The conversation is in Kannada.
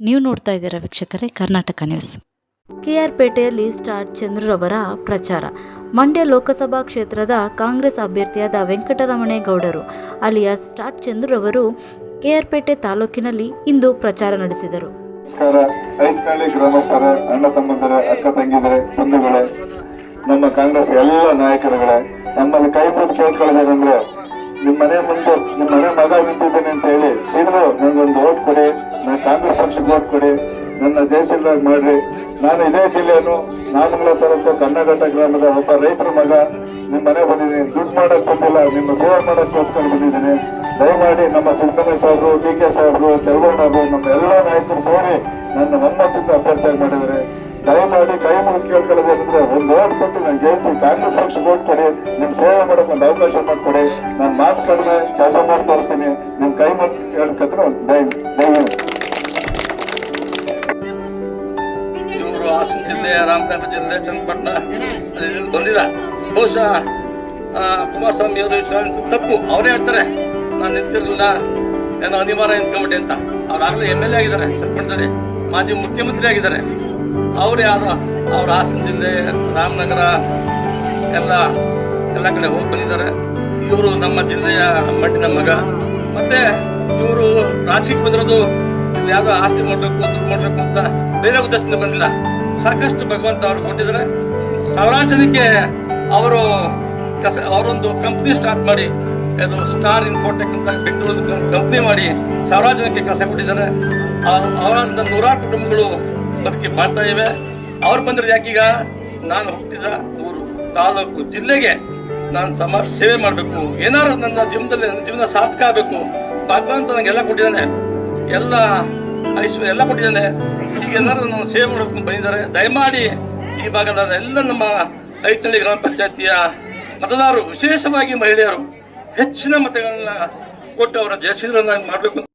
ನೀವು ನೋಡ್ತಾ ಇದ್ದೀರಾ ವೀಕ್ಷಕರೇ ಕರ್ನಾಟಕ ನ್ಯೂಸ್. ಕೆ ಆರ್ ಪೇಟೆಯಲ್ಲಿ ಸ್ಟಾರ್ ಚಂದ್ರರವರ ಪ್ರಚಾರ. ಮಂಡ್ಯ ಲೋಕಸಭಾ ಕ್ಷೇತ್ರದ ಕಾಂಗ್ರೆಸ್ ಅಭ್ಯರ್ಥಿಯಾದ ವೆಂಕಟರಮಣೇಗೌಡರು ಅಲಿಯಾ ಸ್ಟಾರ್ ಚಂದ್ರರವರು ಕೆ ಆರ್ ಪೇಟೆ ತಾಲೂಕಿನಲ್ಲಿ ಇಂದು ಪ್ರಚಾರ ನಡೆಸಿದರು. ಗ್ರಾಮಸ್ಥರೇ ಅಣ್ಣ ತಮ್ಮಂದರ ಅಕ್ಕ ತಂಗಿದರೆ ಬಂಧುಗಳೇ ನಮ್ಮ ಕಾಂಗ್ರೆಸ್ ಎಲ್ಲ ನಾಯಕರುಗಳೇ ನಮ್ಮಲ್ಲಿ ಕೈ ಮುಗಿದು ಕೇಳ್ಕೊಳ್ಳೋದೇನೆಂದ್ರೆ ನಿಮ್ಮ ಮನೆ ಮುಂದೆ ನಿಮ್ಮ ಮನೆ ಮಗ ನಿಂತಿದ್ದೇನೆ ಓಟ್ ಕೊಡಿ. ನನ್ನ ದೇಶದ ಮಾಡ್ರಿ. ನಾನು ಇದೇ ಜಿಲ್ಲೆಯನ್ನು ನಾಮಂಗಲ ತಾಲೂಕು ಕನ್ನಘಟ್ಟ ಗ್ರಾಮದ ಒಬ್ಬ ರೈತರ ಮಗ. ನಿಮ್ಮ ಮನೆ ಬಂದಿದ್ದೀನಿ. ದುಡ್ಡು ಮಾಡಕ್ ಬಂದಿಲ್ಲ. ನಿಮ್ಮ ಸೇವೆ ಮಾಡೋಕ್ಕೋಸ್ಕರ ಬಂದಿದ್ದೀನಿ. ದಯಮಾಡಿ ನಮ್ಮ ಸಿದ್ದರಾಮಯ್ಯ ಸಾಹೇಬರು ಡಿ ಕೆ ಸಾಹೇಬರು ಅವರು ನಮ್ಮ ಎಲ್ಲ ನಾಯಕರು ಸೇರಿ ನನ್ನ ಒಮ್ಮತದಿಂದ ಅಭ್ಯರ್ಥಿಯಾಗಿ ಮಾಡಿದ್ದಾರೆ. ದಯಮಾಡಿ ಕೈ ಮುಗಿದು ಕೇಳ್ಕೊಳ್ಬೇಕಂದ್ರೆ ಒಂದು ಓಟ್ ಕೊಟ್ಟು ನಾನು ಗೆಲ್ಲಿಸಿ ಕಾಂಗ್ರೆಸ್ ಪಕ್ಷಕ್ಕೆ ಓಟ್ ಕೊಡಿ. ನಿಮ್ಮ ಸೇವೆ ಮಾಡೋಕೆ ಒಂದು ಅವಕಾಶ ಮಾಡಿಕೊಡಿ. ನಾನು ಮಾತು ಕಡಿಮೆ, ಕೆಲಸ ಮಾಡಿ ತೋರಿಸ್ತೀನಿ. ನಿಮ್ಮ ಕೈ ಮುಗಿದು ಕೇಳ್ಕೊಂಡ್ರೆ ದಯ ದಯವಿಟ್ಟು ಹಾಸನ ಜಿಲ್ಲೆ ರಾಮನಗರ ಜಿಲ್ಲೆ, ಚನ್ನಪಟ್ಟಣ ಬಂದಿಲ್ಲ ಬಹುಶಃ ಕುಮಾರಸ್ವಾಮಿ ಅವರು ತಪ್ಪು. ಅವರೇ ಹೇಳ್ತಾರೆ, ನಾನು ನಿಂತಿರಲಿಲ್ಲ. ಏನೋ ಅನಿವಾರ್ಯ ನಿಂತ್ಕೊಂಬಿಟ್ಟೆ ಅಂತ. ಅವ್ರು ಆಗಲೇ ಎಂ ಎಲ್ ಎ ಆಗಿದ್ದಾರೆ, ಚನ್ನಪಟ್ಟಣದಲ್ಲಿ. ಮಾಜಿ ಮುಖ್ಯಮಂತ್ರಿ ಆಗಿದ್ದಾರೆ. ಅವರು ಯಾರು ಅವ್ರ ಹಾಸನ ಜಿಲ್ಲೆ, ರಾಮನಗರ, ಎಲ್ಲ ಎಲ್ಲ ಕಡೆ ಹೋಗಿ ಬಂದಿದ್ದಾರೆ. ಇವರು ನಮ್ಮ ಜಿಲ್ಲೆಯ ಮಣ್ಣಿನ ಮಗ. ಮತ್ತೆ ಇವರು ರಾಜಕೀಯಕ್ಕೆ ಬಂದಿರೋದು ಯಾವುದೋ ಆಸ್ತಿ ಮಾಡಬೇಕು ದುಡ್ಡು ಮಾಡಬೇಕು ಅಂತ ಬೇರೆ ಉದ್ದೇಶದಿಂದ ಬಂದಿಲ್ಲ. ಸಾಕಷ್ಟು ಭಗವಂತ ಅವರು ಕೊಟ್ಟಿದ್ದಾರೆ. ಸಾವಿರಾರು ಜನಕ್ಕೆ ಅವರು ಕಸ, ಅವರೊಂದು ಕಂಪ್ನಿ ಸ್ಟಾರ್ಟ್ ಮಾಡಿ, ಅದು ಸ್ಟಾರ್ ಇನ್ಫೋಟೆಕ್ ಅಂತ ಬೆಂಗಳೂರು ಕಂಪ್ನಿ ಮಾಡಿ ಸಾವಿರಾರು ಜನಕ್ಕೆ ಕಸ ಕೊಟ್ಟಿದ್ದಾರೆ. ಅವರ ನೂರಾರು ಕುಟುಂಬಗಳು ಬದುಕಿ ಮಾಡ್ತಾ ಇವೆ. ಅವ್ರು ಬಂದಿರೋದು ಯಾಕೀಗ? ನಾನು ಹುಟ್ಟಿದ ಊರು, ತಾಲೂಕು, ಜಿಲ್ಲೆಗೆ ನಾನು ಸಮಾಜ ಸೇವೆ ಮಾಡಬೇಕು. ಏನಾದ್ರು ನನ್ನ ಜೀವನದಲ್ಲಿ, ನನ್ನ ಜೀವನ ಸಾರ್ಥಕ ಆಗಬೇಕು. ಭಗವಂತ ನನಗೆಲ್ಲ ಕೊಟ್ಟಿದ್ದಾನೆ. ಎಲ್ಲ ಐಶ್ವರ್ಯ, ಎಲ್ಲ ಕೊಟ್ಟಿದ್ದಾನೆ. ಈಗ ಎಲ್ಲರೂ ನಾನು ಸೇವೆ ಮಾಡೋಕೆ ಬಂದಿದ್ದಾರೆ. ದಯಮಾಡಿ ಈ ಭಾಗದ ಎಲ್ಲ ನಮ್ಮ ಐತಳ್ಳಿ ಗ್ರಾಮ ಪಂಚಾಯತಿಯ ಮತದಾರರು, ವಿಶೇಷವಾಗಿ ಮಹಿಳೆಯರು, ಹೆಚ್ಚಿನ ಮತಗಳನ್ನ ಕೊಟ್ಟು ಅವರ ಜಯಶೀಲರನ್ನಾಗಿ ಮಾಡಬೇಕು